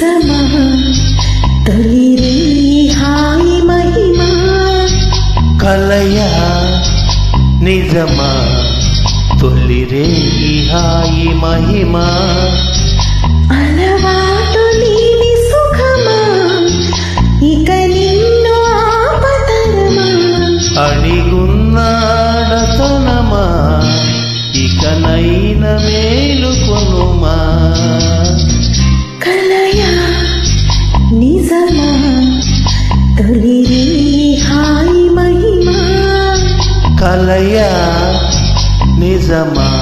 సమా తొలి రే మహిమా? హాయి మహిమా? అలవాటు నిజమా?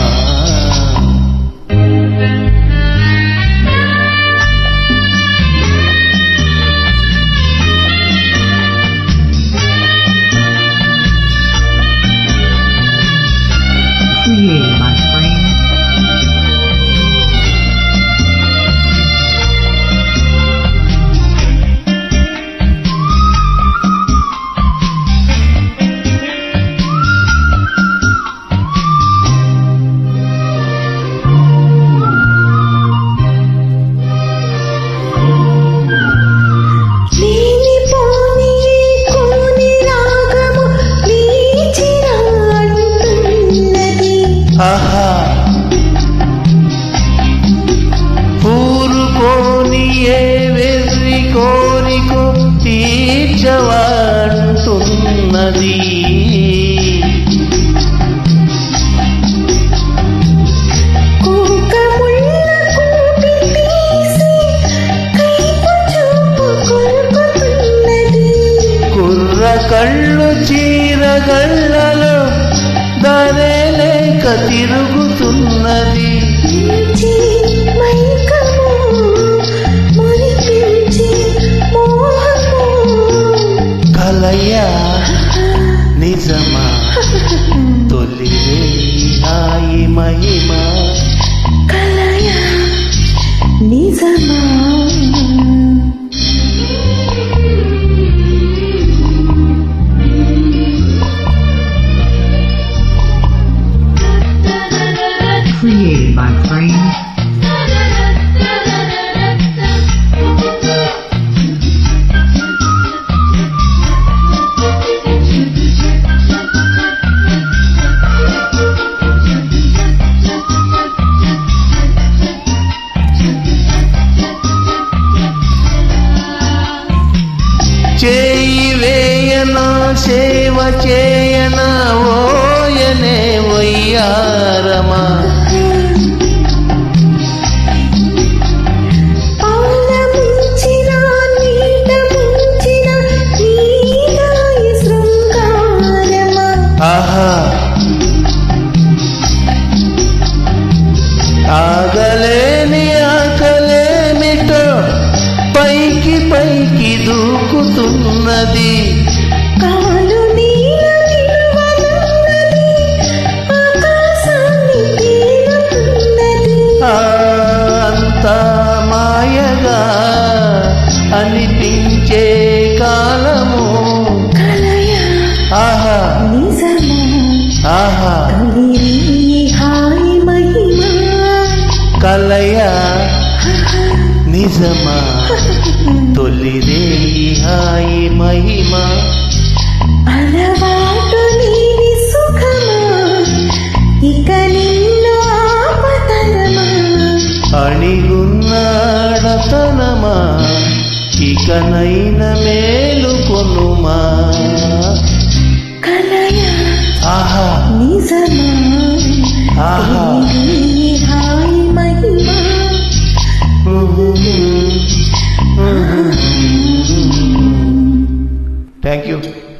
ఆహా. ఊరుకోని ఏ వెర్రి కోరికో తీర్చవాడుతున్నది. తిరుగుతున్నది. Created చేయి వేయనా సేవ చేయనా ఓయనే వయ్యారమా? పైకి దూకుతున్నది. కాలు అంతా మాయగా అనిపించే కాలము. ఆహా. నిజమా. ఆహా. కలయా. నిజమా. తొలి రేయి హాయి మహిమా. అలవాటు లేని సుఖమా ఇక నిన్ను ఆపతరమా అణిగున్నాడతనమా ఇకనైన మేలుకొనుమా కలయా ఆహా. నిజమా? ఆహా. కలిరి హాయి మహిమా. Thank you.